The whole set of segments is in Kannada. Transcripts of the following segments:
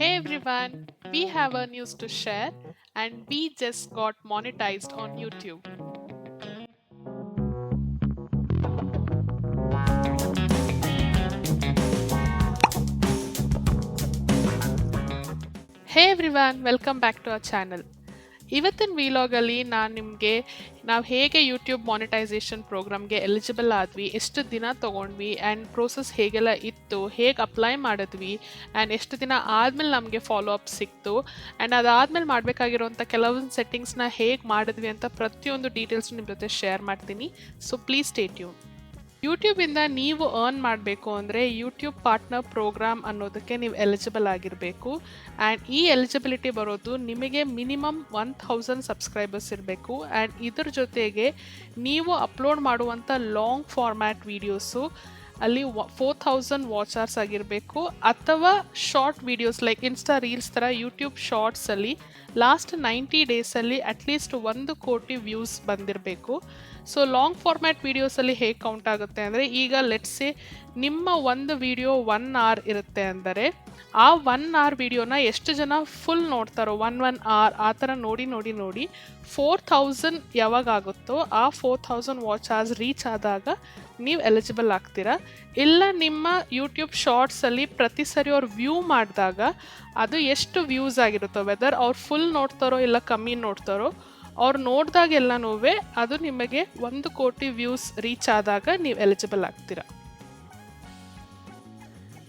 Hey everyone, we have a news to share and we just got monetized on YouTube. Hey everyone, welcome back to our channel. ಇವತ್ತಿನ ವಿಲಾಗಲ್ಲಿ ನಾನು ನಿಮಗೆ ನಾವು ಹೇಗೆ ಯೂಟ್ಯೂಬ್ ಮಾನಿಟೈಸೇಷನ್ ಪ್ರೋಗ್ರಾಮ್ಗೆ ಎಲಿಜಿಬಲ್ ಆದ್ವಿ, ಎಷ್ಟು ದಿನ ತೊಗೊಂಡ್ವಿ ಆ್ಯಂಡ್ ಪ್ರೋಸೆಸ್ ಹೇಗೆಲ್ಲ ಇತ್ತು, ಹೇಗೆ ಅಪ್ಲೈ ಮಾಡಿದ್ವಿ ಆ್ಯಂಡ್ ಎಷ್ಟು ದಿನ ಆದಮೇಲೆ ನಮಗೆ ಫಾಲೋ ಅಪ್ ಸಿಕ್ತು ಆ್ಯಂಡ್ ಅದಾದಮೇಲೆ ಮಾಡಬೇಕಾಗಿರುವಂಥ ಕೆಲವೊಂದು ಸೆಟ್ಟಿಂಗ್ಸ್ನ ಹೇಗೆ ಮಾಡಿದ್ವಿ ಅಂತ ಪ್ರತಿಯೊಂದು ಡೀಟೇಲ್ಸ್ ನಿಮ್ಮ ಜೊತೆ ಶೇರ್ ಮಾಡ್ತೀನಿ. ಸೊ ಪ್ಲೀಸ್ ಸ್ಟೇಟ್ ಯು ಯೂಟ್ಯೂಬಿಂದ ನೀವು ಅರ್ನ್ ಮಾಡಬೇಕು ಅಂದರೆ ಯೂಟ್ಯೂಬ್ ಪಾರ್ಟ್ನರ್ ಪ್ರೋಗ್ರಾಮ್ ಅನ್ನೋದಕ್ಕೆ ನೀವು ಎಲಿಜಿಬಲ್ ಆಗಿರಬೇಕು. ಆ್ಯಂಡ್ ಈ ಎಲಿಜಿಬಿಲಿಟಿ ಬರೋದು ನಿಮಗೆ ಮಿನಿಮಮ್ ಒನ್ ಥೌಸಂಡ್ ಸಬ್ಸ್ಕ್ರೈಬರ್ಸ್ ಇರಬೇಕು. ಆ್ಯಂಡ್ ಇದ್ರ ಜೊತೆಗೆ ನೀವು ಅಪ್ಲೋಡ್ ಮಾಡುವಂಥ ಲಾಂಗ್ ಫಾರ್ಮ್ಯಾಟ್ ವೀಡಿಯೋಸು ಅಲ್ಲಿ ಫೋರ್ ಥೌಸಂಡ್ ವಾಚರ್ಸ್ ಆಗಿರಬೇಕು. ಅಥವಾ short videos like Insta reels ಥರ ಯೂಟ್ಯೂಬ್ ಶಾರ್ಟ್ಸಲ್ಲಿ ಲಾಸ್ಟ್ ನೈಂಟಿ ಡೇಸಲ್ಲಿ ಅಟ್ಲೀಸ್ಟ್ ಒಂದು ಕೋಟಿ ವ್ಯೂಸ್ ಬಂದಿರಬೇಕು. ಸೊ ಲಾಂಗ್ ಫಾರ್ಮ್ಯಾಟ್ ವೀಡಿಯೋಸಲ್ಲಿ ಹೇಗೆ ಕೌಂಟ್ ಆಗುತ್ತೆ ಅಂದರೆ, ಈಗ ಲೆಟ್ಸೆ ನಿಮ್ಮ ಒಂದು ವಿಡಿಯೋ ಒನ್ ಆರ್ ಇರುತ್ತೆ ಅಂದರೆ, ಆ ಒನ್ ಆರ್ ವಿಡಿಯೋನ ಎಷ್ಟು ಜನ ಫುಲ್ ನೋಡ್ತಾರೋ ಒನ್ ಒನ್ ಆರ್ ಆ ಥರ ನೋಡಿ ನೋಡಿ ನೋಡಿ ಫೋರ್ ಥೌಸಂಡ್ ಯಾವಾಗ ಆಗುತ್ತೋ, ಆ four thousand watch hours reach ಆದಾಗ ನೀವು ಎಲಿಜಿಬಲ್ ಆಗ್ತೀರಾ. ಇಲ್ಲ ನಿಮ್ಮ ಯೂಟ್ಯೂಬ್ ಶಾರ್ಟ್ಸಲ್ಲಿ ಪ್ರತಿ ಸರಿ ಅವ್ರು ವ್ಯೂ ಮಾಡಿದಾಗ ಅದು ಎಷ್ಟು ವ್ಯೂಸ್ ಆಗಿರುತ್ತೋ ವೆದರ್ ಅವ್ರು ಫುಲ್ ನೋಡ್ತಾರೋ ಇಲ್ಲ ಕಮ್ಮಿ ನೋಡ್ತಾರೋ, ಅವ್ರು ನೋಡಿದಾಗೆಲ್ಲನೂ ಅದು ನಿಮಗೆ ಒಂದು ಕೋಟಿ ವ್ಯೂಸ್ ರೀಚ್ ಆದಾಗ ನೀವು ಎಲಿಜಿಬಲ್ ಆಗ್ತೀರಾ.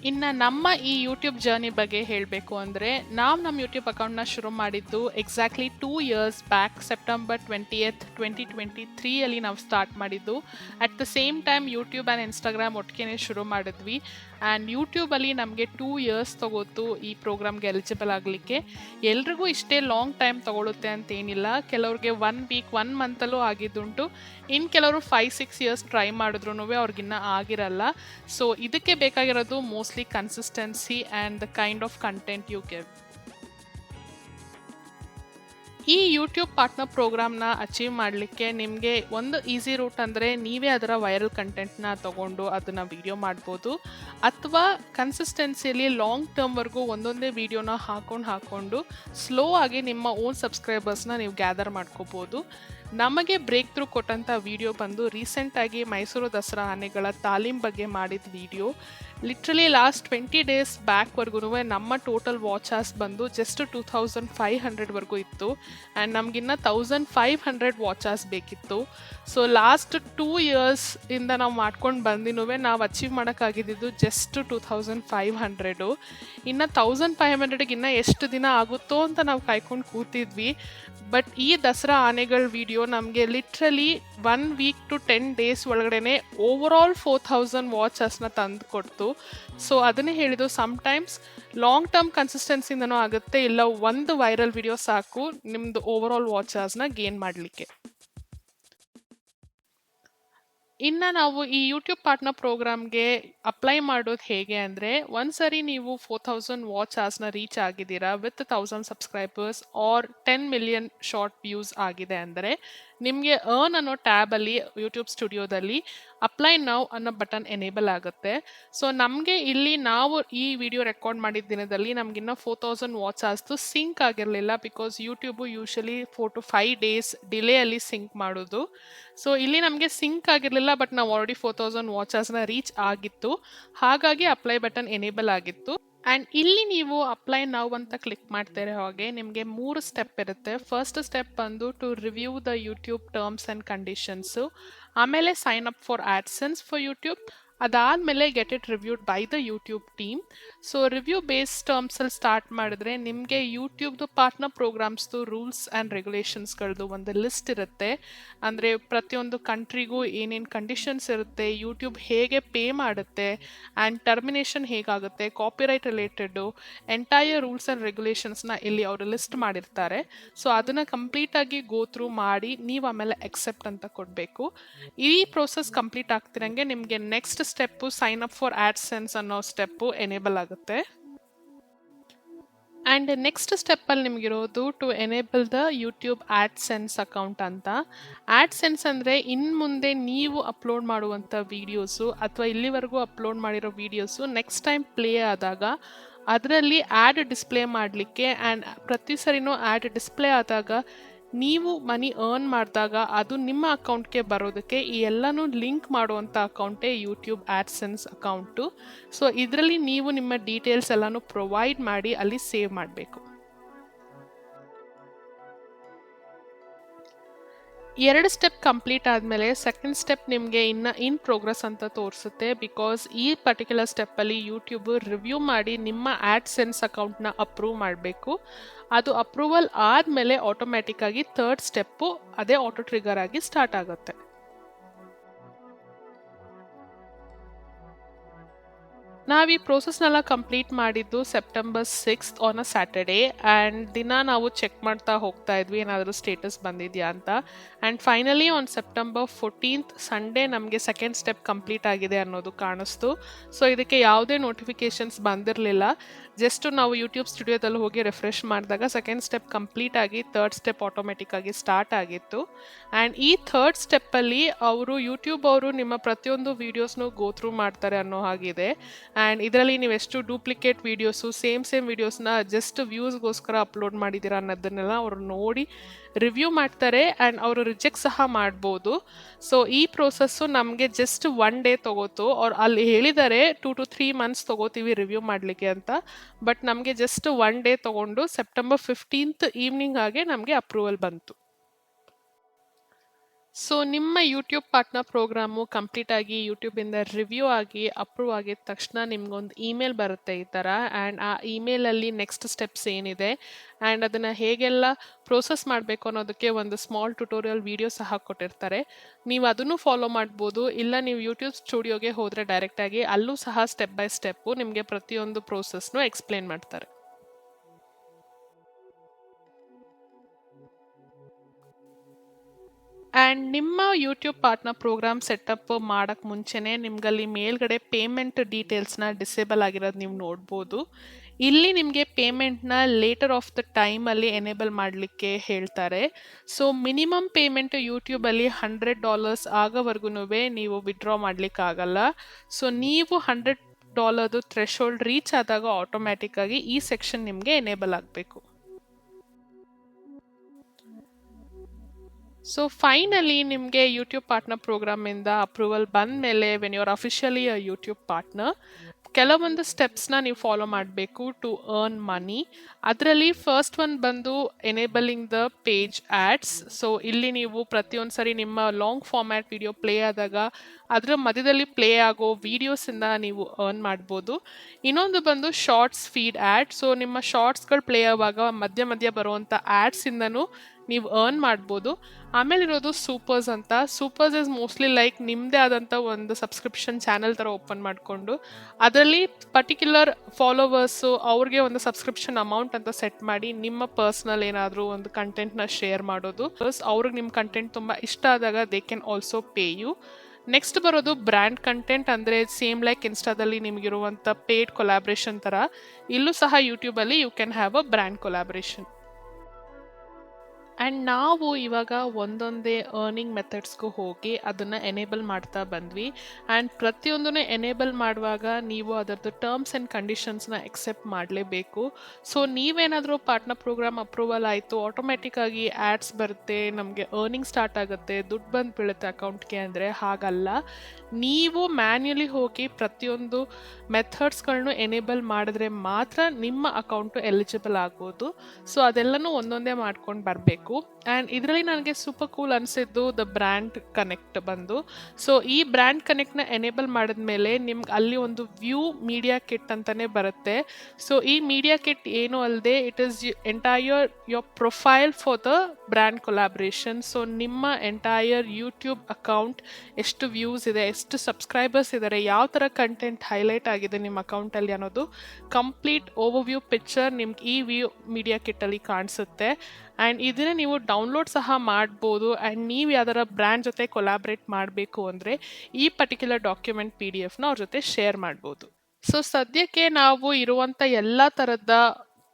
ಇನ್ನು ನಮ್ಮ ಈ ಯೂಟ್ಯೂಬ್ ಜರ್ನಿ ಬಗ್ಗೆ ಹೇಳಬೇಕು ಅಂದರೆ, ನಾವು ನಮ್ಮ ಯೂಟ್ಯೂಬ್ ಅಕೌಂಟ್ನ ಶುರು ಮಾಡಿದ್ದು exactly two years back September twenty eight twenty twenty ತ್ರೀಯಲ್ಲಿ ನಾವು ಸ್ಟಾರ್ಟ್ ಮಾಡಿದ್ದು. At the same time YouTube and Instagram ಒಟ್ಟಿಗೆ ಶುರು ಮಾಡಿದ್ವಿ. ಆ್ಯಂಡ್ ಯೂಟ್ಯೂಬಲ್ಲಿ ನಮಗೆ ಟೂ ಇಯರ್ಸ್ ತಗೋತು ಈ ಪ್ರೋಗ್ರಾಮ್ಗೆ ಎಲಿಜಿಬಲ್ ಆಗಲಿಕ್ಕೆ. ಎಲ್ರಿಗೂ ಇಷ್ಟೇ ಲಾಂಗ್ ಟೈಮ್ ತಗೊಳುತ್ತೆ ಅಂತ ಏನಿಲ್ಲ ಕೆಲವ್ರಿಗೆ ಒನ್ ವೀಕ್ ಒನ್ ಮಂತಲ್ಲೂ ಆಗಿದ್ದುಂಟು. ಇನ್ನು ಕೆಲವರು ಫೈವ್ ಸಿಕ್ಸ್ ಇಯರ್ಸ್ ಟ್ರೈ ಮಾಡಿದ್ರು ಅವ್ರಿಗಿನ್ನ ಆಗಿರಲ್ಲ. ಸೊ ಇದಕ್ಕೆ ಬೇಕಾಗಿರೋದು mostly consistency and the kind of content you give ಈ ಯೂಟ್ಯೂಬ್ ಪಾರ್ಟ್ನರ್ ಪ್ರೋಗ್ರಾಮ್ನ ಅಚೀವ್ ಮಾಡಲಿಕ್ಕೆ ನಿಮಗೆ ಒಂದು ಈಸಿ ರೂಟ್ ಅಂದರೆ ನೀವೇ ಅದರ ವೈರಲ್ ಕಂಟೆಂಟ್ನ ತಗೊಂಡು ಅದನ್ನು ವಿಡಿಯೋ ಮಾಡ್ಬೋದು. ಅಥವಾ ಕನ್ಸಿಸ್ಟೆನ್ಸಿಯಲ್ಲಿ ಲಾಂಗ್ ಟರ್ಮ್ವರೆಗೂ ಒಂದೊಂದೇ ವೀಡಿಯೋನ ಹಾಕೊಂಡು ಹಾಕ್ಕೊಂಡು ಸ್ಲೋ ಆಗಿ ನಿಮ್ಮ ಓನ್ ಸಬ್ಸ್ಕ್ರೈಬರ್ಸ್ನ ನೀವು ಗ್ಯಾದರ್ ಮಾಡ್ಕೋಬೋದು. ನಮಗೆ ಬ್ರೇಕ್ ಥ್ರೂ ಕೊಟ್ಟಂಥ ವಿಡಿಯೋ ಬಂದು ರೀಸೆಂಟಾಗಿ ಮೈಸೂರು ದಸರಾ ಆನೆಗಳ ತಾಲೀಮ್ ಬಗ್ಗೆ ಮಾಡಿದ video literally last twenty days ಬ್ಯಾಕ್ವರೆಗೂ ನಮ್ಮ ಟೋಟಲ್ ವಾಚರ್ಸ್ ಬಂದು ಜಸ್ಟ್ ಟೂ ಥೌಸಂಡ್ ಫೈವ್ ಹಂಡ್ರೆಡ್ವರೆಗೂ ಇತ್ತು. ಆ್ಯಂಡ್ ನಮಗಿನ್ನ ತೌಸಂಡ್ ಫೈವ್ ಹಂಡ್ರೆಡ್ ವಾಚಸ್ ಬೇಕಿತ್ತು. ಸೊ ಲಾಸ್ಟ್ ಟೂ ಇಯರ್ಸ್ ಇಂದ ನಾವು ಮಾಡ್ಕೊಂಡು ಬಂದಿನೂ ನಾವು achieve ಮಾಡೋಕ್ಕಾಗಿದ್ದು just two thousand five hundred ಇನ್ನು ತೌಸಂಡ್ ಫೈವ್ ಹಂಡ್ರೆಡ್ಗೆ ಇನ್ನೂ ಎಷ್ಟು ದಿನ ಆಗುತ್ತೋ ಅಂತ ನಾವು ಕಾಯ್ಕೊಂಡು ಕೂತಿದ್ವಿ. ಬಟ್ ಈ ದಸರಾ ಆನೆಗಳ ವಿಡಿಯೋ ನಮಗೆ literally one week to ten days ಒಳಗಡೆ ಓವರ್ ಆಲ್ ಫೋರ್ ಥೌಸಂಡ್ ವಾಚಸ್ನ ತಂದು ಕೊಡ್ತು ಸೊ ಅದನ್ನೇ ಹೇಳಿದ್ದು ಸಮ್ಟೈಮ್ಸ್ ಲಾಂಗ್ ಟರ್ಮ್ ಕನ್ಸಿಸ್ಟೆನ್ಸಿಂದನೂ ಆಗುತ್ತೆ. ಇಲ್ಲ, ಒಂದು ವೈರಲ್ ವಿಡಿಯೋ ಸಾಕು ನಿಮ್ಮದು ಓವರ್ ಆಲ್ ವಾಚರ್ಸ್ನ ಗೇನ್ ಮಾಡಲಿಕ್ಕೆ. ಇನ್ನು ನಾವು ಈ ಯೂಟ್ಯೂಬ್ ಪಾರ್ಟ್ನರ್ ಪ್ರೋಗ್ರಾಮ್ಗೆ ಅಪ್ಲೈ ಮಾಡೋದು ಹೇಗೆ ಅಂದರೆ ಒಂದ್ಸರಿ ನೀವು ಫೋರ್ ಥೌಸಂಡ್ ವಾಚ್ ಆರ್ಸ್ನ ರೀಚ್ ಆಗಿದ್ದೀರಾ with thousand subscribers or ten million short views ಆಗಿದೆ ಅಂದರೆ ನಿಮಗೆ ಅರ್ನ್ ಅನ್ನೋ ಟ್ಯಾಬಲ್ಲಿ ಯೂಟ್ಯೂಬ್ ಸ್ಟುಡಿಯೋದಲ್ಲಿ ಅಪ್ಲೈ ನೌ ಅನ್ನೋ ಬಟನ್ ಎನೇಬಲ್ ಆಗುತ್ತೆ. ಸೊ ನಮಗೆ ಇಲ್ಲಿ ನಾವು ಈ ವಿಡಿಯೋ ರೆಕಾರ್ಡ್ ಮಾಡಿದ ದಿನದಲ್ಲಿ ನಮಗಿನ್ನ ಫೋರ್ ತೌಸಂಡ್ ವಾಚ್ ಆಸ್ತು ಸಿಂಕ್ ಆಗಿರಲಿಲ್ಲ because YouTube usually four to five days ಡಿಲೇಯಲ್ಲಿ sync ಮಾಡೋದು. ಸೊ ಇಲ್ಲಿ ನಮಗೆ ಸಿಂಕ್ ಆಗಿರಲಿಲ್ಲ ಬಟ್ ನಾವು ಆಲ್ರೆಡಿ ಫೋರ್ ತೌಸಂಡ್ ವಾಚಸ್ನ ರೀಚ್ ಆಗಿತ್ತು. ಹಾಗಾಗಿ ಅಪ್ಲೈ ಬಟನ್ ಎನೇಬಲ್ ಆಗಿತ್ತು. ಆ್ಯಂಡ್ ಇಲ್ಲಿ ನೀವು ಅಪ್ಲೈ ನೌ ಅಂತ ಕ್ಲಿಕ್ ಮಾಡ್ತಾರೆ ಹಾಗೆ ನಿಮಗೆ ಮೂರು ಸ್ಟೆಪ್ ಇರುತ್ತೆ. ಫಸ್ಟ್ ಸ್ಟೆಪ್ ಬಂದು to review the YouTube terms and conditions ಆಮೇಲೆ sign up for AdSense for YouTube ಅದಾದಮೇಲೆ get it reviewed by the YouTube team so review base ಟರ್ಮ್ಸಲ್ಲಿ start ಮಾಡಿದ್ರೆ ನಿಮಗೆ ಯೂಟ್ಯೂಬ್ದು ಪಾರ್ಟ್ನರ್ ಪ್ರೋಗ್ರಾಮ್ಸ್ದು ರೂಲ್ಸ್ ಆ್ಯಂಡ್ ರೆಗ್ಯುಲೇಷನ್ಸ್ಗಳದ್ದು ಒಂದು ಲಿಸ್ಟ್ ಇರುತ್ತೆ. ಅಂದರೆ ಪ್ರತಿಯೊಂದು ಕಂಟ್ರಿಗೂ ಏನೇನು ಕಂಡೀಷನ್ಸ್ ಇರುತ್ತೆ ಯೂಟ್ಯೂಬ್ ಹೇಗೆ ಪೇ ಮಾಡುತ್ತೆ ಆ್ಯಂಡ್ ಟರ್ಮಿನೇಷನ್ ಹೇಗಾಗುತ್ತೆ copyright related entire rules and ರೆಗ್ಯುಲೇಷನ್ಸ್ನ ಇಲ್ಲಿ ಅವರು ಲಿಸ್ಟ್ ಮಾಡಿರ್ತಾರೆ. ಸೊ ಅದನ್ನು ಕಂಪ್ಲೀಟಾಗಿ ಗೋ ಥ್ರೂ ಮಾಡಿ, ನೀವು ಆಮೇಲೆ ಎಕ್ಸೆಪ್ಟ್ ಅಂತ ಕೊಡಬೇಕು. ಈ ಪ್ರೋಸೆಸ್ ಕಂಪ್ಲೀಟ್ ಆಗ್ತಿರಂಗೆ ನಿಮಗೆ next step sign up for AdSense ಅನ್ನೋ ಸ್ಟೆಪ್ಪು ಎನೇಬಲ್ ಆಗುತ್ತೆ. ಆ್ಯಂಡ್ ನೆಕ್ಸ್ಟ್ ಸ್ಟೆಪ್ಪಲ್ಲಿ ನಿಮಗಿರೋದು to enable the YouTube AdSense account ಅಂತ. ಆ್ಯಡ್ಸೆನ್ಸ್ ಅಂದರೆ ಇನ್ನು ಮುಂದೆ ನೀವು ಅಪ್ಲೋಡ್ ಮಾಡುವಂಥ ವೀಡಿಯೋಸು ಅಥವಾ ಇಲ್ಲಿವರೆಗೂ ಅಪ್ಲೋಡ್ ಮಾಡಿರೋ ವೀಡಿಯೋಸು ನೆಕ್ಸ್ಟ್ ಟೈಮ್ ಪ್ಲೇ ಆದಾಗ ಅದರಲ್ಲಿ ಆ್ಯಡ್ ಡಿಸ್ಪ್ಲೇ ಮಾಡಲಿಕ್ಕೆ ಆ್ಯಂಡ್ ಪ್ರತಿ ಸರಿನೂ ಆ್ಯಡ್ ಡಿಸ್ಪ್ಲೇ ಆದಾಗ ನೀವು ಮನಿ ಅರ್ನ್ ಮಾಡಿದಾಗ ಅದು ನಿಮ್ಮ ಅಕೌಂಟ್ಗೆ ಬರೋದಕ್ಕೆ ಈ ಎಲ್ಲನೂ ಲಿಂಕ್ ಮಾಡುವಂಥ ಅಕೌಂಟೇ ಯೂಟ್ಯೂಬ್ ಆ್ಯಡ್ಸೆನ್ಸ್ ಅಕೌಂಟು ಸೊ ಇದರಲ್ಲಿ ನೀವು ನಿಮ್ಮ ಡೀಟೇಲ್ಸ್ ಎಲ್ಲನೂ ಪ್ರೊವೈಡ್ ಮಾಡಿ ಅಲ್ಲಿ ಸೇವ್ ಮಾಡಬೇಕು. ಎರಡು ಸ್ಟೆಪ್ ಕಂಪ್ಲೀಟ್ ಆದಮೇಲೆ ಸೆಕೆಂಡ್ ಸ್ಟೆಪ್ ನಿಮಗೆ ಇನ್ನು ಇನ್ ಪ್ರೋಗ್ರೆಸ್ ಅಂತ ತೋರಿಸುತ್ತೆ. ಬಿಕಾಸ್ ಈ ಪರ್ಟಿಕ್ಯುಲರ್ ಸ್ಟೆಪ್ಪಲ್ಲಿ ಯೂಟ್ಯೂಬ್ ರಿವ್ಯೂ ಮಾಡಿ ನಿಮ್ಮ ಆ್ಯಡ್ ಸೆನ್ಸ್ ಅಕೌಂಟ್ನ ಅಪ್ರೂವ್ ಮಾಡಬೇಕು. ಅದು ಅಪ್ರೂವಲ್ ಆದಮೇಲೆ ಆಟೋಮ್ಯಾಟಿಕ್ಕಾಗಿ ಥರ್ಡ್ ಸ್ಟೆಪ್ಪು ಅದೇ ಆಟೋ ಟ್ರಿಗರ್ ಆಗಿ ಸ್ಟಾರ್ಟ್ ಆಗುತ್ತೆ. ನಾವು ಈ ಪ್ರೋಸೆಸ್ನೆಲ್ಲ ಕಂಪ್ಲೀಟ್ ಮಾಡಿದ್ದು September sixth on a Saturday and ದಿನ ನಾವು ಚೆಕ್ ಮಾಡ್ತಾ ಹೋಗ್ತಾ ಇದ್ವಿ ಏನಾದರೂ ಸ್ಟೇಟಸ್ ಬಂದಿದೆಯಾ ಅಂತ. And finally on September fourteenth Sunday ನಮಗೆ ಸೆಕೆಂಡ್ ಸ್ಟೆಪ್ ಕಂಪ್ಲೀಟ್ ಆಗಿದೆ ಅನ್ನೋದು ಕಾಣಿಸ್ತು. ಸೊ ಇದಕ್ಕೆ ಯಾವುದೇ ನೋಟಿಫಿಕೇಷನ್ಸ್ ಬಂದಿರಲಿಲ್ಲ. ಜಸ್ಟ್ ನಾವು ಯೂಟ್ಯೂಬ್ ಸ್ಟುಡಿಯೋದಲ್ಲಿ ಹೋಗಿ ರಿಫ್ರೆಶ್ ಮಾಡಿದಾಗ ಸೆಕೆಂಡ್ ಸ್ಟೆಪ್ ಕಂಪ್ಲೀಟ್ ಆಗಿ ಥರ್ಡ್ ಸ್ಟೆಪ್ ಆಟೋಮೆಟಿಕ್ ಆಗಿ ಸ್ಟಾರ್ಟ್ ಆಗಿತ್ತು. ಆ್ಯಂಡ್ ಈ ಥರ್ಡ್ ಸ್ಟೆಪ್ಪಲ್ಲಿ ಅವರು ಯೂಟ್ಯೂಬ್ ಅವರು ನಿಮ್ಮ ಪ್ರತಿಯೊಂದು ವೀಡಿಯೋಸ್ನೂ ಗೋ ಥ್ರೂ ಮಾಡ್ತಾರೆ ಅನ್ನೋ ಹಾಗಿದೆ ಆ್ಯಂಡ್ ಇದರಲ್ಲಿ ನೀವು ಎಷ್ಟು ಡೂಪ್ಲಿಕೇಟ್ ವೀಡಿಯೋಸು ಸೇಮ್ ಸೇಮ್ ವೀಡಿಯೋಸ್ನ ಜಸ್ಟ್ ವ್ಯೂಸ್ಗೋಸ್ಕರ ಅಪ್ಲೋಡ್ ಮಾಡಿದ್ದೀರಾ ಅನ್ನೋದನ್ನೆಲ್ಲ ಅವರು ನೋಡಿ ರಿವ್ಯೂ ಮಾಡ್ತಾರೆ ಆ್ಯಂಡ್ ಅವರು ರಿಜೆಕ್ಟ್ ಸಹ ಮಾಡ್ಬೋದು. ಸೊ ಈ ಪ್ರೋಸೆಸ್ಸು ನಮಗೆ ಜಸ್ಟ್ ಒನ್ ಡೇ ತೊಗೋತು. ಅವ್ರು ಅಲ್ಲಿ ಹೇಳಿದ್ದಾರೆ ಟೂ ಟು ತ್ರೀ ಮಂತ್ಸ್ ತೊಗೋತೀವಿ ರಿವ್ಯೂ ಮಾಡಲಿಕ್ಕೆ ಅಂತ. ಬಟ್ ನಮಗೆ ಜಸ್ಟ್ ಒನ್ ಡೇ ತೊಗೊಂಡು ಸೆಪ್ಟೆಂಬರ್ ಫಿಫ್ಟೀನ್ತ್ ಈವ್ನಿಂಗ್ ಹಾಗೆ ನಮಗೆ ಅಪ್ರೂವಲ್ ಬಂತು. ಸೊ ನಿಮ್ಮ ಯೂಟ್ಯೂಬ್ ಪಾರ್ಟ್ನರ್ ಪ್ರೋಗ್ರಾಮು ಕಂಪ್ಲೀಟ್ ಆಗಿ ಯೂಟ್ಯೂಬಿಂದ ರಿವ್ಯೂ ಆಗಿ ಅಪ್ರೂವ್ ಆಗಿದ ತಕ್ಷಣ ನಿಮ್ಗೊಂದು ಇಮೇಲ್ ಬರುತ್ತೆ ಈ ಥರ ಆ್ಯಂಡ್ ಆ ಇಮೇಲಲ್ಲಿ ನೆಕ್ಸ್ಟ್ ಸ್ಟೆಪ್ಸ್ ಏನಿದೆ? ಆ್ಯಂಡ್ ಅದನ್ನು ಹೇಗೆಲ್ಲ ಪ್ರೋಸೆಸ್ ಮಾಡಬೇಕು ಅನ್ನೋದಕ್ಕೆ ಒಂದು ಸ್ಮಾಲ್ ಟ್ಯುಟೋರಿಯಲ್ ವಿಡಿಯೋ ಸಹ ಕೊಟ್ಟಿರ್ತಾರೆ. ನೀವು ಅದನ್ನು ಫಾಲೋ ಮಾಡ್ಬೋದು. ಇಲ್ಲ ನೀವು ಯೂಟ್ಯೂಬ್ ಸ್ಟುಡಿಯೋಗೆ ಹೋದರೆ ಡೈರೆಕ್ಟಾಗಿ ಅಲ್ಲೂ ಸಹ ಸ್ಟೆಪ್ ಬೈ ಸ್ಟೆಪ್ಪು ನಿಮಗೆ ಪ್ರತಿಯೊಂದು ಪ್ರೋಸೆಸ್ನು ಎಕ್ಸ್ಪ್ಲೇನ್ ಮಾಡ್ತಾರೆ. ಆ್ಯಂಡ್ ನಿಮ್ಮ ಯೂಟ್ಯೂಬ್ ಪಾರ್ಟ್ನರ್ ಪ್ರೋಗ್ರಾಮ್ ಸೆಟಪ್ ಮಾಡೋಕ್ಕೆ ಮುಂಚೆನೇ ನಿಮ್ಗಲ್ಲಿ ಮೇಲ್ಗಡೆ ಪೇಮೆಂಟ್ ಡೀಟೇಲ್ಸ್ನ ಡಿಸೇಬಲ್ ಆಗಿರೋದು ನೀವು ನೋಡ್ಬೋದು. ಇಲ್ಲಿ ನಿಮಗೆ ಪೇಮೆಂಟ್ನ ಲೇಟರ್ ಆಫ್ ದ ಟೈಮಲ್ಲಿ ಎನೇಬಲ್ ಮಾಡಲಿಕ್ಕೆ ಹೇಳ್ತಾರೆ. ಸೊ ಮಿನಿಮಮ್ ಪೇಮೆಂಟ್ ಯೂಟ್ಯೂಬಲ್ಲಿ ಹಂಡ್ರೆಡ್ ಡಾಲರ್ಸ್ ಆಗೋವರೆಗೂ ನೀವು ವಿಡ್ರಾ ಮಾಡಲಿಕ್ಕಾಗಲ್ಲ ಸೊ ನೀವು ಹಂಡ್ರೆಡ್ ಡಾಲರ್ದು ಥ್ರೆಶೋಲ್ಡ್ ರೀಚ್ ಆದಾಗ ಆಟೋಮ್ಯಾಟಿಕ್ಕಾಗಿ ಈ ಸೆಕ್ಷನ್ ನಿಮಗೆ ಎನೇಬಲ್ ಆಗಬೇಕು. ಸೊ ಫೈನಲಿ ನಿಮಗೆ ಯೂಟ್ಯೂಬ್ ಪಾರ್ಟ್ನರ್ ಪ್ರೋಗ್ರಾಮಿಂದ ಅಪ್ರೂವಲ್ ಬಂದ ಮೇಲೆ when you're officially a YouTube partner ಕೆಲವೊಂದು ಸ್ಟೆಪ್ಸ್ನ ನೀವು ಫಾಲೋ ಮಾಡಬೇಕು ಟು ಅರ್ನ್ ಮನಿ ಅದರಲ್ಲಿ ಫಸ್ಟ್ ಒನ್ ಬಂದು enabling the page ads so ಇಲ್ಲಿ ನೀವು ಪ್ರತಿಯೊಂದು ಸರಿ ನಿಮ್ಮ ಲಾಂಗ್ ಫಾರ್ಮ್ಯಾಟ್ ವಿಡಿಯೋ ಪ್ಲೇ ಆದಾಗ ಅದರ ಮಧ್ಯದಲ್ಲಿ ಪ್ಲೇ ಆಗೋ ವೀಡಿಯೋಸಿಂದ ನೀವು ಅರ್ನ್ ಮಾಡ್ಬೋದು. ಇನ್ನೊಂದು ಬಂದು ಶಾರ್ಟ್ಸ್ ಫೀಡ್ ಆ್ಯಡ್ ಸೊ ನಿಮ್ಮ ಶಾರ್ಟ್ಸ್ಗಳು ಪ್ಲೇ ಆಗುವಾಗ ಮಧ್ಯ ಮಧ್ಯ ಬರುವಂಥ ಆ್ಯಡ್ಸಿಂದನೂ ನೀವು ಅರ್ನ್ ಮಾಡ್ಬೋದು. ಆಮೇಲೆ ಇರೋದು ಸೂಪರ್ಸ್ ಅಂತ. ಸೂಪರ್ಸ್ ಇಸ್ ಮೋಸ್ಟ್ಲಿ ಲೈಕ್ ನಿಮ್ಮದೇ ಆದಂಥ ಒಂದು ಸಬ್ಸ್ಕ್ರಿಪ್ಷನ್ ಚಾನಲ್ ಥರ ಓಪನ್ ಮಾಡಿಕೊಂಡು, ಅದರಲ್ಲಿ ಪರ್ಟಿಕ್ಯುಲರ್ ಫಾಲೋವರ್ಸು ಅವ್ರಿಗೆ ಒಂದು ಸಬ್ಸ್ಕ್ರಿಪ್ಷನ್ ಅಮೌಂಟ್ ಅಂತ ಸೆಟ್ ಮಾಡಿ ನಿಮ್ಮ ಪರ್ಸ್ನಲ್ ಏನಾದರೂ ಒಂದು ಕಂಟೆಂಟ್ನ ಶೇರ್ ಮಾಡೋದು. ಪ್ಲಸ್ ಅವ್ರಿಗೆ ನಿಮ್ಮ ಕಂಟೆಂಟ್ ತುಂಬ ಇಷ್ಟ ಆದಾಗ they can also pay you next ಬರೋದು ಬ್ರ್ಯಾಂಡ್ ಕಂಟೆಂಟ್ ಅಂದರೆ ಸೇಮ್ ಲೈಕ್ ಇನ್ಸ್ಟಾದಲ್ಲಿ ನಿಮಗಿರುವಂಥ ಪೇಡ್ ಕೊಲಾಬ್ರೇಷನ್ ಥರ ಇಲ್ಲೂ ಸಹ ಯೂಟ್ಯೂಬಲ್ಲಿ you can have a brand collaboration and ನಾವು ಇವಾಗ ಒಂದೊಂದೇ ಅರ್ನಿಂಗ್ ಮೆಥಡ್ಸ್ಗೂ ಹೋಗಿ ಅದನ್ನು ಎನೇಬಲ್ ಮಾಡ್ತಾ ಬಂದ್ವಿ. ಆ್ಯಂಡ್ ಪ್ರತಿಯೊಂದನ್ನು ಎನೇಬಲ್ ಮಾಡುವಾಗ ನೀವು ಅದರದ್ದು ಟರ್ಮ್ಸ್ ಆ್ಯಂಡ್ ಕಂಡೀಷನ್ಸ್ನ ಎಕ್ಸೆಪ್ಟ್ ಮಾಡಲೇಬೇಕು. ಸೊ ನೀವೇನಾದರೂ ಪಾರ್ಟ್ನರ್ ಪ್ರೋಗ್ರಾಮ್ ಅಪ್ರೂವಲ್ ಆಯಿತು ಆಟೋಮೆಟಿಕ್ಕಾಗಿ ಆ್ಯಡ್ಸ್ ಬರುತ್ತೆ, ನಮಗೆ ಅರ್ನಿಂಗ್ ಸ್ಟಾರ್ಟ್ ಆಗುತ್ತೆ, ದುಡ್ಡು ಬಂದು ಬೀಳುತ್ತೆ ಅಕೌಂಟ್ಗೆ ಅಂದರೆ ಹಾಗಲ್ಲ. ನೀವು ಮ್ಯಾನ್ಯಲಿ ಹೋಗಿ ಪ್ರತಿಯೊಂದು ಮೆಥಡ್ಸ್ಗಳನ್ನೂ ಎನೇಬಲ್ ಮಾಡಿದ್ರೆ ಮಾತ್ರ ನಿಮ್ಮ ಅಕೌಂಟು ಎಲಿಜಿಬಲ್ ಆಗೋದು. ಸೊ ಅದೆಲ್ಲನೂ ಒಂದೊಂದೇ ಮಾಡ್ಕೊಂಡು ಬರಬೇಕು. ಆ್ಯಂಡ್ ಇದರಲ್ಲಿ ನನಗೆ ಸೂಪರ್ ಕೂಲ್ ಅನಿಸಿದ್ದು ದ ಬ್ರ್ಯಾಂಡ್ ಕನೆಕ್ಟ್ ಬಂದು. ಸೊ ಈ ಬ್ರ್ಯಾಂಡ್ ಕನೆಕ್ಟ್ನ ಎನೇಬಲ್ ಮಾಡಿದ್ಮೇಲೆ ನಿಮ್ಗೆ ಅಲ್ಲಿ ಒಂದು ವ್ಯೂ ಮೀಡಿಯಾ ಕಿಟ್ ಅಂತಲೇ ಬರುತ್ತೆ. ಸೊ ಈ ಮೀಡಿಯಾ ಕಿಟ್ ಏನು ಅಲ್ಲದೆ it is entire your profile for the brand collaboration so ನಿಮ್ಮ ಎಂಟೈಯರ್ ಯೂಟ್ಯೂಬ್ ಅಕೌಂಟ್ ಎಷ್ಟು ವ್ಯೂಸ್ ಇದೆ, ಎಷ್ಟು ಸಬ್ಸ್ಕ್ರೈಬರ್ಸ್ ಇದ್ದಾರೆ ಯಾವ ಥರ ಕಂಟೆಂಟ್ ಹೈಲೈಟ್ ಆಗಿದೆ ನಿಮ್ಮ ಅಕೌಂಟಲ್ಲಿ ಅನ್ನೋದು ಕಂಪ್ಲೀಟ್ ಓವರ್ ವ್ಯೂ ಪಿಕ್ಚರ್ ನಿಮ್ಗೆ ಈ ವ್ಯೂ ಮೀಡಿಯಾ ಕಿಟ್ಟಲ್ಲಿ ಕಾಣಿಸುತ್ತೆ. ಆ್ಯಂಡ್ ಇದನ್ನೇ ನೀವು ಡೌನ್ಲೋಡ್ ಸಹ ಮಾಡ್ಬೋದು ಆ್ಯಂಡ್ ನೀವು ಯಾವ್ದಾರ ಬ್ರ್ಯಾಂಡ್ ಜೊತೆ ಕೊಲಾಬ್ರೇಟ್ ಮಾಡಬೇಕು ಅಂದರೆ ಈ ಪರ್ಟಿಕ್ಯುಲರ್ ಡಾಕ್ಯುಮೆಂಟ್ ಪಿ ಡಿ ಎಫ್ನ ಅವ್ರ ಜೊತೆ ಶೇರ್ ಮಾಡ್ಬೋದು. ಸೊ ಸದ್ಯಕ್ಕೆ ನಾವು ಇರುವಂಥ ಎಲ್ಲ ಥರದ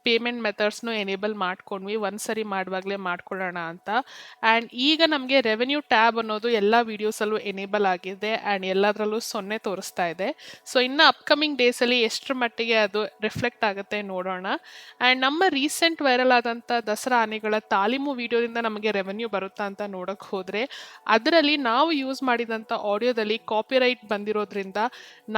ಪೇಮೆಂಟ್ ಮೆಥಡ್ಸ್ನು ಎನೇಬಲ್ ಮಾಡ್ಕೊಂಡ್ವಿ. ಒಂದು ಸರಿ ಮಾಡುವಾಗಲೇ ಮಾಡ್ಕೊಳ್ಳೋಣ ಅಂತ. ಆ್ಯಂಡ್ ಈಗ ನಮಗೆ ರೆವೆನ್ಯೂ ಟ್ಯಾಬ್ ಅನ್ನೋದು ಎಲ್ಲ ವೀಡಿಯೋಸಲ್ಲೂ ಎನೇಬಲ್ ಆಗಿದೆ ಆ್ಯಂಡ್ ಎಲ್ಲದರಲ್ಲೂ ಸೊನ್ನೆ ತೋರಿಸ್ತಾ ಇದೆ. ಸೊ ಇನ್ನು ಅಪ್ಕಮಿಂಗ್ ಡೇಸಲ್ಲಿ ಎಷ್ಟರ ಮಟ್ಟಿಗೆ ಅದು ರಿಫ್ಲೆಕ್ಟ್ ಆಗುತ್ತೆ ನೋಡೋಣ. ಆ್ಯಂಡ್ ನಮ್ಮ ರೀಸೆಂಟ್ ವೈರಲ್ ಆದಂಥ ದಸರಾ ಆನೆಗಳ ತಾಲೀಮು ವಿಡಿಯೋದಿಂದ ನಮಗೆ ರೆವೆನ್ಯೂ ಬರುತ್ತಾ ಅಂತ ನೋಡೋಕೆ ಹೋದರೆ, ಅದರಲ್ಲಿ ನಾವು ಯೂಸ್ ಮಾಡಿದಂಥ ಆಡಿಯೋದಲ್ಲಿ ಕಾಪಿರೈಟ್ ಬಂದಿರೋದ್ರಿಂದ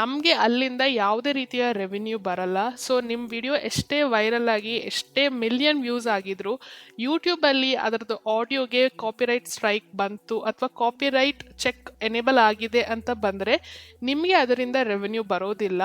ನಮಗೆ ಅಲ್ಲಿಂದ ಯಾವುದೇ ರೀತಿಯ ರೆವಿನ್ಯೂ ಬರಲ್ಲ. ಸೊ ನಿಮ್ಮ ವಿಡಿಯೋ ಎಷ್ಟೇ ವೈರಲ್ ಎಷ್ಟೇ ಮಿಲಿಯನ್ ವ್ಯೂಸ್ ಆಗಿದ್ರು ಯೂಟ್ಯೂಬಲ್ಲಿ ಅದರದ್ದು ಆಡಿಯೋಗೆ ಕಾಪಿರೈಟ್ ಸ್ಟ್ರೈಕ್ ಬಂತು ಅಥವಾ ಕಾಪಿರೈಟ್ ಚೆಕ್ ಎನೇಬಲ್ ಆಗಿದೆ ಅಂತ ಬಂದರೆ ನಿಮಗೆ ಅದರಿಂದ ರೆವೆನ್ಯೂ ಬರೋದಿಲ್ಲ.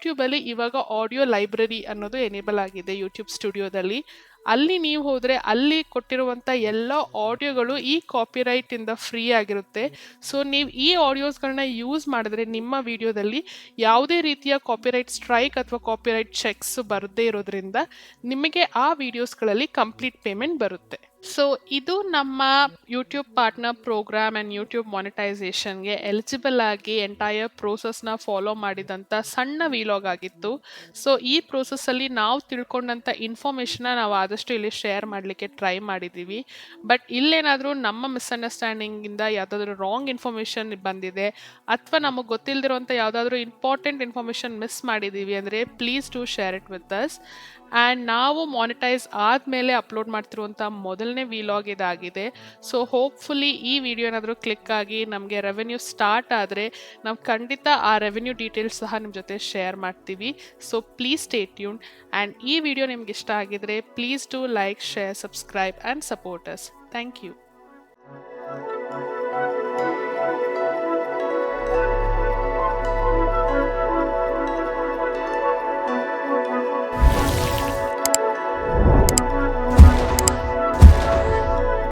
ಯೂಟ್ಯೂಬಲ್ಲಿ ಇವಾಗ ಆಡಿಯೋ ಲೈಬ್ರರಿ ಅನ್ನೋದು ಎನೇಬಲ್ ಆಗಿದೆ ಯೂಟ್ಯೂಬ್ ಸ್ಟುಡಿಯೋದಲ್ಲಿ ಅಲ್ಲಿ ನೀವು ಹೋದರೆ ಅಲ್ಲಿ ಕೊಟ್ಟಿರುವಂಥ ಎಲ್ಲ ಆಡಿಯೋಗಳು ಈ ಕಾಪಿರೈಟಿಂದ ಫ್ರೀ ಆಗಿರುತ್ತೆ. ಸೊ ನೀವು ಈ ಆಡಿಯೋಸ್ಗಳನ್ನ ಯೂಸ್ ಮಾಡಿದ್ರೆ ನಿಮ್ಮ ವಿಡಿಯೋದಲ್ಲಿ ಯಾವುದೇ ರೀತಿಯ ಕಾಪಿರೈಟ್ ಸ್ಟ್ರೈಕ್ ಅಥವಾ ಕಾಪಿರೈಟ್ ಚೆಕ್ಸ್ ಬರದೇ ಇರೋದ್ರಿಂದ ನಿಮಗೆ ಆ ವಿಡಿಯೋಸ್ಗಳಲ್ಲಿ ಕಂಪ್ಲೀಟ್ ಪೇಮೆಂಟ್ ಬರುತ್ತೆ. ಸೊ ಇದು ನಮ್ಮ YouTube partner program and YouTube ಮಾನಿಟೈಸೇಷನ್ಗೆ eligible ಆಗಿ ಎಂಟೈರ್ ಪ್ರೋಸೆಸ್ನ ಫಾಲೋ ಮಾಡಿದಂಥ ಸಣ್ಣ ವಿಲಾಗ್ ಆಗಿತ್ತು. ಸೊ ಈ ಪ್ರೋಸೆಸ್ಸಲ್ಲಿ ನಾವು ತಿಳ್ಕೊಂಡಂಥ ಇನ್ಫಾರ್ಮೇಷನ್ನ ನಾವು ಆದಷ್ಟು ಇಲ್ಲಿ ಶೇರ್ ಮಾಡಲಿಕ್ಕೆ ಟ್ರೈ ಮಾಡಿದ್ದೀವಿ ಬಟ್ ಇಲ್ಲೇನಾದರೂ ನಮ್ಮ ಮಿಸ್ಅಂಡರ್ಸ್ಟ್ಯಾಂಡಿಂಗಿಂದ ಯಾವುದಾದ್ರೂ ರಾಂಗ್ ಇನ್ಫಾರ್ಮೇಷನ್ ಬಂದಿದೆ, ಅಥವಾ ನಮಗೆ ಗೊತ್ತಿಲ್ಲದಿರುವಂಥ ಯಾವುದಾದ್ರೂ ಇಂಪಾರ್ಟೆಂಟ್ ಇನ್ಫಾರ್ಮೇಷನ್ ಮಿಸ್ ಮಾಡಿದ್ದೀವಿ ಅಂದರೆ please to share it with us and ನಾವು ಮಾನಿಟೈಸ್ ಆದಮೇಲೆ ಅಪ್ಲೋಡ್ ಮಾಡ್ತಿರುವಂಥ ಮೊದಲನೇ ವಿಲಾಗ್ ಇದಾಗಿದೆ. ಸೊ ಹೋಪ್ಫುಲಿ ಈ ವಿಡಿಯೋ ಏನಾದರೂ ಕ್ಲಿಕ್ ಆಗಿ ನಮಗೆ ರೆವೆನ್ಯೂ ಸ್ಟಾರ್ಟ್ ಆದರೆ ನಾವು ಖಂಡಿತ ಆ ರೆವೆನ್ಯೂ ಡೀಟೇಲ್ಸ್ ಸಹ ನಿಮ್ಮ ಜೊತೆ ಶೇರ್ ಮಾಡ್ತೀವಿ. So please stay tune and ಈ ವಿಡಿಯೋ ನಿಮ್ಗೆ ಇಷ್ಟ ಆಗಿದ್ರೆ please do like share subscribe and supporters thank you